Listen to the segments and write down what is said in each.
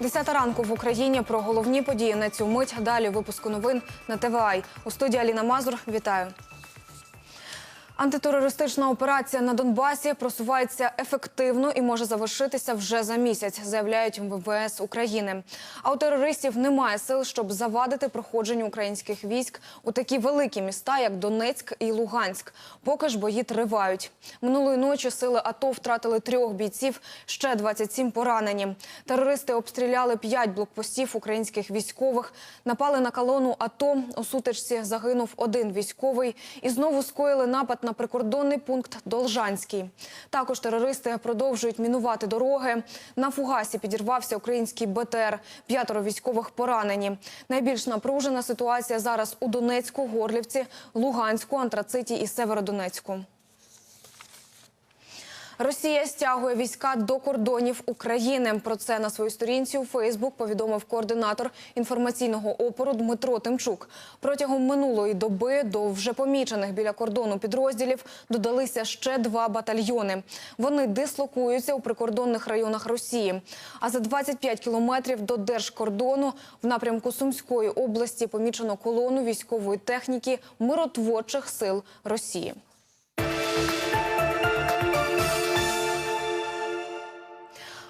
Десята ранку в Україні про головні події на цю мить. Далі випуску новин на ТВА. У студії Аліна Мазур. Вітаю. Антитерористична операція на Донбасі просувається ефективно і може завершитися вже за місяць, заявляють МВС України. А у терористів немає сил, щоб завадити проходженню українських військ у такі великі міста, як Донецьк і Луганськ. Поки ж бої тривають. Минулої ночі сили АТО втратили трьох бійців, ще 27 поранені. Терористи обстріляли п'ять блокпостів українських військових, напали на колону АТО. У сутичці загинув один військовий і знову скоїли напад на прикордонний пункт Должанський. Також терористи продовжують мінувати дороги. На фугасі підірвався український БТР. П'ятеро військових поранені. Найбільш напружена ситуація зараз у Донецьку, Горлівці, Луганську, Антрациті і Северодонецьку. Росія стягує війська до кордонів України. Про це на своїй сторінці у Фейсбук повідомив координатор інформаційного опору Дмитро Тимчук. Протягом минулої доби до вже помічених біля кордону підрозділів додалися ще два батальйони. Вони дислокуються у прикордонних районах Росії. А за 25 кілометрів до держкордону в напрямку Сумської області помічено колону військової техніки миротворчих сил Росії.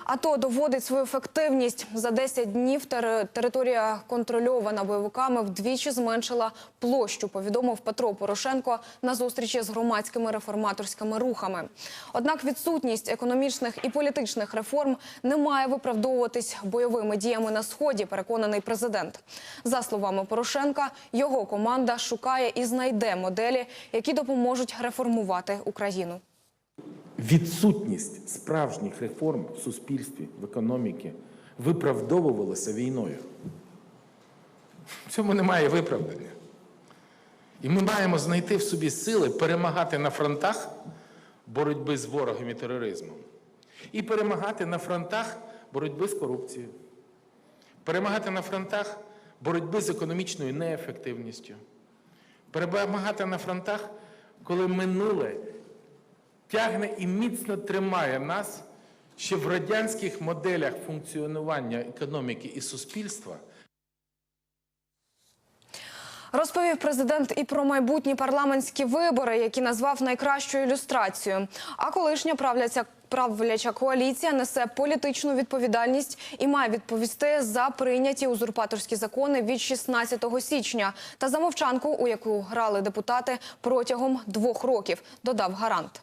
АТО доводить свою ефективність. За 10 днів тери- територія контрольована бойовиками вдвічі зменшила площу, повідомив Петро Порошенко на зустрічі з громадськими реформаторськими рухами. Однак відсутність економічних і політичних реформ не має виправдовуватись бойовими діями на сході. Переконаний президент. За словами Порошенка, його команда шукає і знайде моделі, які допоможуть реформувати Україну. Відсутність справжніх реформ в суспільстві, в економіці виправдовувалася війною. В цьому немає виправдання. І ми маємо знайти в собі сили перемагати на фронтах боротьби з ворогом і тероризмом. І перемагати на фронтах боротьби з корупцією. Перемагати на фронтах боротьби з економічною неефективністю. Перемагати на фронтах, коли минуле тягне і міцно тримає нас ще в радянських моделях функціонування економіки і суспільства. Розповів президент і про майбутні парламентські вибори, які назвав найкращою ілюстрацією. А колишня правляця правляча коаліція несе політичну відповідальність і має відповісти за прийняті узурпаторські закони від 16 січня та за мовчанку, у яку грали депутати протягом двох років. Додав гарант.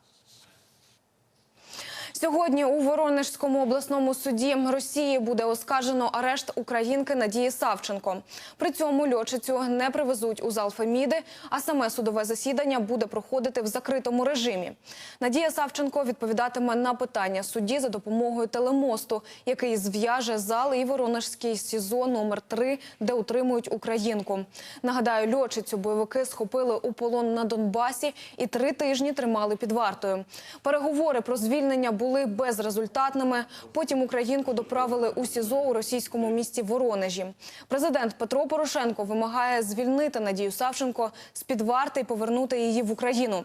Сьогодні у Воронежському обласному суді Росії буде оскаржено арешт українки Надії Савченко. При цьому льотчицю не привезуть у зал Феміди, а саме судове засідання буде проходити в закритому режимі. Надія Савченко відповідатиме на питання судді за допомогою телемосту, який зв'яже зал і Воронежський СІЗО номер 3 де утримують українку. Нагадаю, льотчицю бойовики схопили у полон на Донбасі і три тижні тримали під вартою. Переговори про звільнення були безрезультатними. Потім українку доправили у СІЗО у російському місті Воронежі. Президент Петро Порошенко вимагає звільнити Надію Савченко з під варти і повернути її в Україну.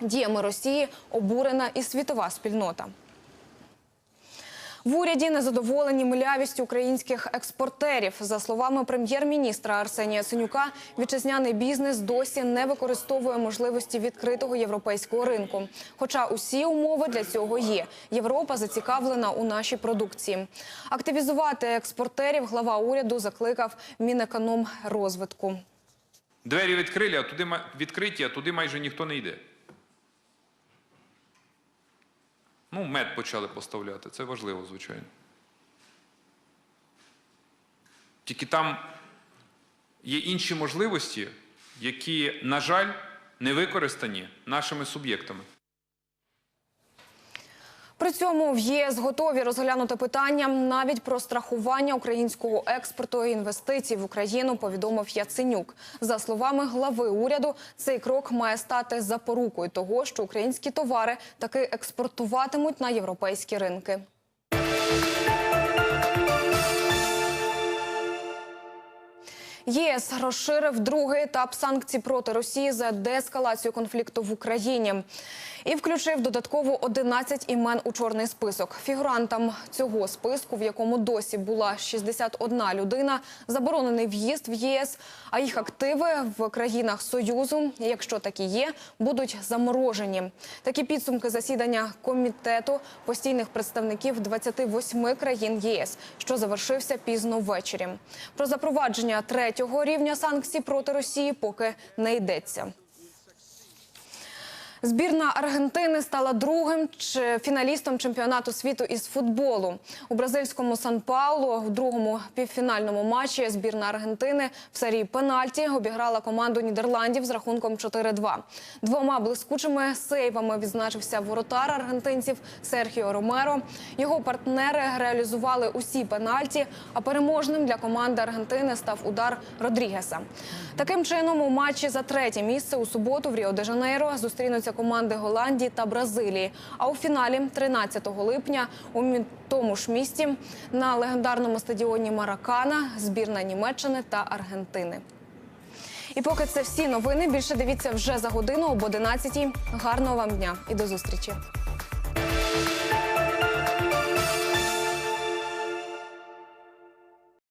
Діями Росії обурена і світова спільнота. В уряді незадоволені милявістю українських експортерів. За словами прем'єр-міністра Арсенія Синюка, вітчизняний бізнес досі не використовує можливості відкритого європейського ринку. Хоча усі умови для цього є. Європа зацікавлена у нашій продукції. Активізувати експортерів глава уряду закликав Мінекономрозвитку. Двері відкрили, а туди відкриті, а туди майже ніхто не йде. Ну, мед почали поставляти, це важливо, звичайно. Тільки там є інші можливості, які, на жаль, не використані нашими суб'єктами. При цьому в ЄС готові розглянути питання навіть про страхування українського експорту і інвестицій в Україну. Повідомив Яценюк. За словами глави уряду, цей крок має стати запорукою того, що українські товари таки експортуватимуть на європейські ринки. ЄС розширив другий етап санкцій проти Росії за деескалацію конфлікту в Україні. І включив додатково 11 імен у чорний список. Фігурантам цього списку, в якому досі була 61 людина, заборонений в'їзд в ЄС, а їх активи в країнах Союзу, якщо такі є, будуть заморожені. Такі підсумки засідання комітету постійних представників 28 країн ЄС, що завершився пізно ввечері. Про запровадження третього рівня санкцій проти Росії поки не йдеться. Збірна Аргентини стала другим фіналістом чемпіонату світу із футболу. У бразильському Сан-Паулу в другому півфінальному матчі збірна Аргентини в серії пенальті обіграла команду Нідерландів з рахунком 4-2. Двома блискучими сейвами відзначився воротар аргентинців Серхіо Ромеро. Його партнери реалізували усі пенальті, а переможним для команди Аргентини став удар Родрігеса. Таким чином, у матчі за третє місце у суботу в Ріо-де-Жанейро зустрінуться команди Голландії та Бразилії. А у фіналі 13 липня у тому ж місті на легендарному стадіоні Маракана збірна Німеччини та Аргентини. І поки це всі новини, більше дивіться вже за годину об 11 Гарного вам дня і до зустрічі.